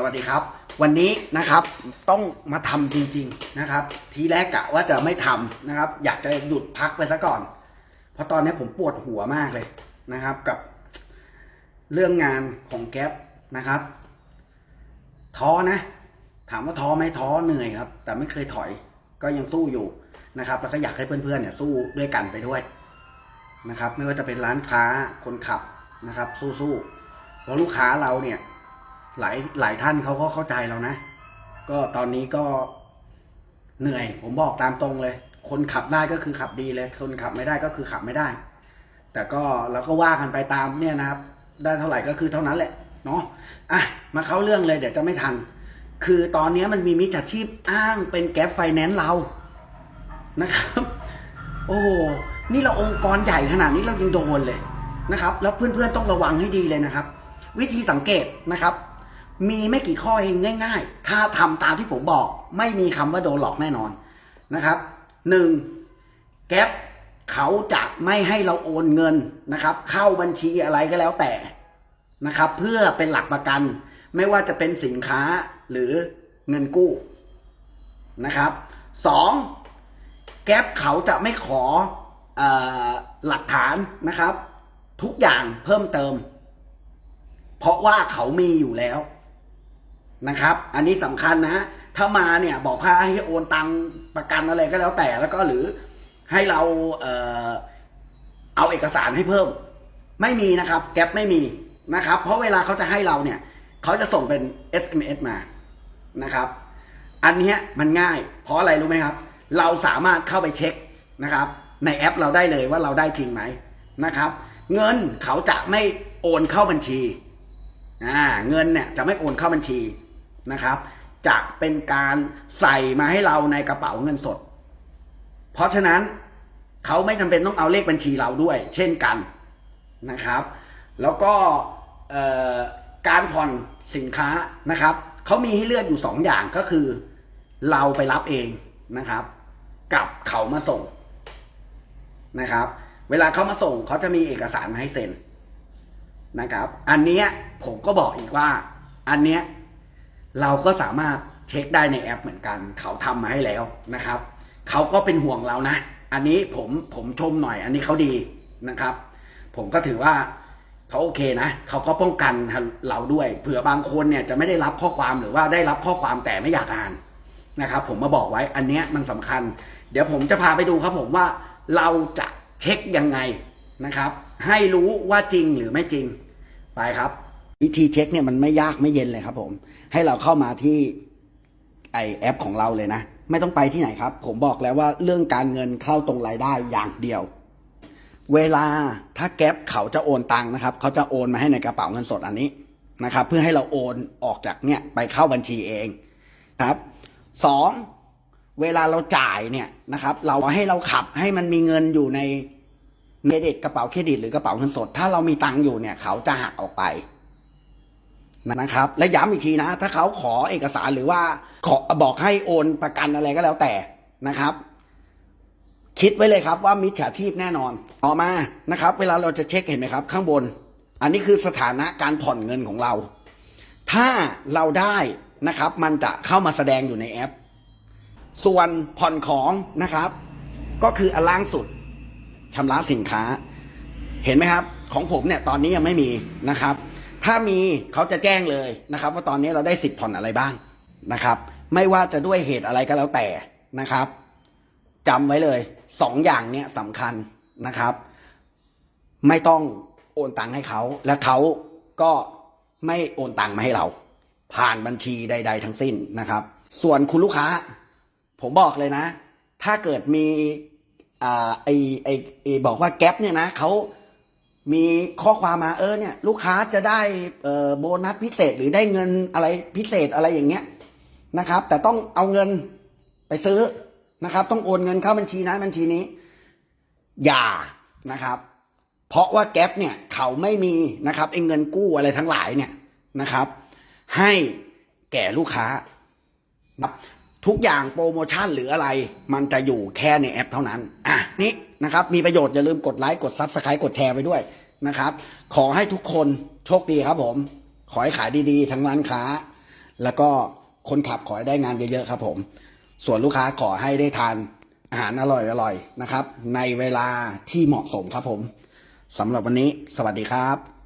สวัสดีครับ วันนี้นะครับต้องมาทำจริง ๆนะครับ ทีแรกกะว่าจะไม่ทำนะครับ อยากจะหยุดพักไปซะก่อน เพราะตอนนี้ผมปวดหัวมากเลยนะครับ กับเรื่องงานของแก๊ปนะครับท้อนะ ถามว่าท้อไหมท้อเหนื่อยครับ แต่ไม่เคยถอยก็ยังสู้อยู่นะครับ แล้วก็อยากให้เพื่อนๆเนี่ยสู้ด้วยกันไปด้วยนะครับ ไม่ว่าจะเป็นร้านค้าคนขับนะครับ สู้ๆเพราะลูกค้าเราเนี่ย หลายหลายท่านเขาก็เข้าใจเรานะ ก็ตอนนี้ก็เหนื่อย ผมบอกตามตรงเลย คนขับได้ก็คือขับดีเลย คนขับไม่ได้ก็คือขับไม่ได้ แต่ก็เราก็ว่ากันไปตามเนี่ยนะครับ ได้เท่าไหร่ก็คือเท่านั้นแหละเนาะอะมาเข้าเรื่องเลยเดี๋ยวจะไม่ทัน คือตอนนี้มันมีมิจฉาชีพอ้างเป็นแก๊ปไฟแนนซ์เรานะครับ โอ้โหนี่เราองค์กรใหญ่ขนาดนี้เรายังโดนเลยนะครับ แล้วเพื่อนๆต้องระวังให้ดีเลยนะครับ วิธีสังเกตนะครับ มีไม่กี่ข้อเองง่าย ๆ ถ้าทำตามที่ผมบอก ไม่มีคำว่าโดนหลอกแน่นอนนะครับหนึ่งแก๊ปเขาจะไม่ให้เราโอนเงินนะครับ เข้าบัญชีอะไรก็แล้วแต่นะครับ เพื่อเป็นหลักประกัน ไม่ว่าจะเป็นสินค้าหรือเงินกู้นะครับสองแก๊ปเขาจะไม่ขออหลักฐานนะครับ ทุกอย่างเพิ่มเติม เพราะว่าเขามีอยู่แล้ว นะครับ อันนี้สำคัญนะถ้ามาเนี่ยบอกว่าให้โอนตังประกันอะไรก็แล้วแต่แล้วก็หรือให้เราเออเอาเอกสารให้เพิ่ม ไม่มีนะครับ แก๊ปไม่มีนะครับ เพราะเวลาเขาจะให้เราเนี่ยเขาจะส่งเป็น SMS มานะครับ อันนี้มันง่าย เพราะอะไรรู้ไหมครับ เราสามารถเข้าไปเช็คนะครับ ในแอปเราได้เลยว่าเราได้จริงไหมนะครับ เงินเขาจะไม่โอนเข้าบัญชีอ่าเงินเนี่ยจะไม่โอนเข้าบัญชี นะครับ จะเป็นการใส่มาให้เราในกระเป๋าเงินสด เพราะฉะนั้นเขาไม่จำเป็นต้องเอาเลขบัญชีเราด้วย เช่นกันนะครับ แล้วก็การผ่อนสินค้านะครับเขามีให้เลือกอยู่สองอย่างก็คือ เราไปรับเองนะครับ กับเขามาส่งนะครับ เวลาเขามาส่งเขาจะมีเอกสารมาให้เซ็นนะครับ อันเนี้ยผมก็บอกอีกว่า อันเนี้ย เราก็สามารถเช็คได้ในแอปเหมือนกัน เขาทำมาให้แล้วนะครับ เขาก็เป็นห่วงเรานะ อันนี้ผมผมชมหน่อย อันนี้เขาดีนะครับ ผมก็ถือว่าเขาโอเคนะเขาก็ป้องกันเราด้วย เผื่อบางคนเนี่ยจะไม่ได้รับข้อความหรือว่าได้รับข้อความแต่ไม่อยากอ่านนะครับ ผมมาบอกไว้อันเนี้ยมันสำคัญ เดี๋ยวผมจะพาไปดูครับผมว่าเราจะเช็คยังไงนะครับ ให้รู้ว่าจริงหรือไม่จริงไปครับ วิธีเช็คเนี่ยมันไม่ยากไม่เย็นเลยครับผม ให้เราเข้ามาที่ไอแอปของเราเลยนะ ไม่ต้องไปที่ไหนครับ ผมบอกแล้วว่าเรื่องการเงินเข้าตรงรายได้อย่างเดียว เวลาถ้าแก๊ปเขาจะโอนตังค์นะครับ เขาจะโอนมาให้ในกระเป๋าเงินสดอันนี้นะครับ เพื่อให้เราโอนออกจากเนี่ยไปเข้าบัญชีเองครับสองเวลาเราจ่ายเนี่ยนะครับ เราให้เราขับให้มันมีเงินอยู่ในเครดิตกระเป๋าเครดิตหรือกระเป๋าเงินสด ถ้าเรามีตังค์อยู่เนี่ย เขาจะหักออกไป นะครับ และย้ำอีกทีนะ ถ้าเขาขอเอกสารหรือว่าขอบอกให้โอนประกันอะไรก็แล้วแต่นะครับ คิดไว้เลยครับว่ามิจฉาชีพแน่นอนต่อมานะครับ เวลาเราจะเช็คเห็นไหมครับ ข้างบน อันนี้คือสถานะการผ่อนเงินของเรา ถ้าเราได้นะครับ มันจะเข้ามาแสดงอยู่ในแอป ส่วนผ่อนของนะครับ ก็คืออันล่างสุดชำระสินค้า เห็นไหมครับ ของผมเนี่ยตอนนี้ยังไม่มีนะครับ ถ้ามีเขาจะแจ้งเลยนะครับ ว่าตอนนี้เราได้สิทธิ์ผ่อนอะไรบ้างนะครับ ไม่ว่าจะด้วยเหตุอะไรก็แล้วแต่นะครับจำไว้เลยสองอย่างเนี้ยสำคัญนะครับ ไม่ต้องโอนตังค์ให้เขา และเขาก็ไม่โอนตังค์มาให้เรา ผ่านบัญชีใด ๆ ทั้งสิ้นนะครับ ส่วนคุณลูกค้า ผมบอกเลยนะ ถ้าเกิดมีอ่าไอไอไอบอกว่าแก๊ปเนี่ยนะเขา มีข้อความมาเออเนี่ยลูกค้าจะได้เอ่อโบนัสพิเศษหรือได้เงินอะไรพิเศษอะไรอย่างเงี้ยนะครับ แต่ต้องเอาเงินไปซื้อนะครับ ต้องโอนเงินเข้าบัญชีนั้นบัญชีนี้ อย่านะครับ เพราะว่าแก๊ปเนี่ยเขาไม่มีนะครับไอ้เงินกู้อะไรทั้งหลายเนี่ยนะครับ ให้แก่ลูกค้านะ ทุกอย่างโปรโมชั่นหรืออะไร มันจะอยู่แค่ในแอปเท่านั้น อะนี่นะครับ มีประโยชน์อย่าลืมกดไลค์กดซับสไครต์กดแชร์ไปด้วยนะครับ ขอให้ทุกคนโชคดีครับผม ขอให้ขายดีๆ ทั้งร้านค้า แล้วก็คนขับขอให้ได้งานเยอะๆครับผม ส่วนลูกค้าขอให้ได้ทานอาหารอร่อยๆนะครับ ในเวลาที่เหมาะสมครับผมสำหรับวันนี้ สวัสดีครับ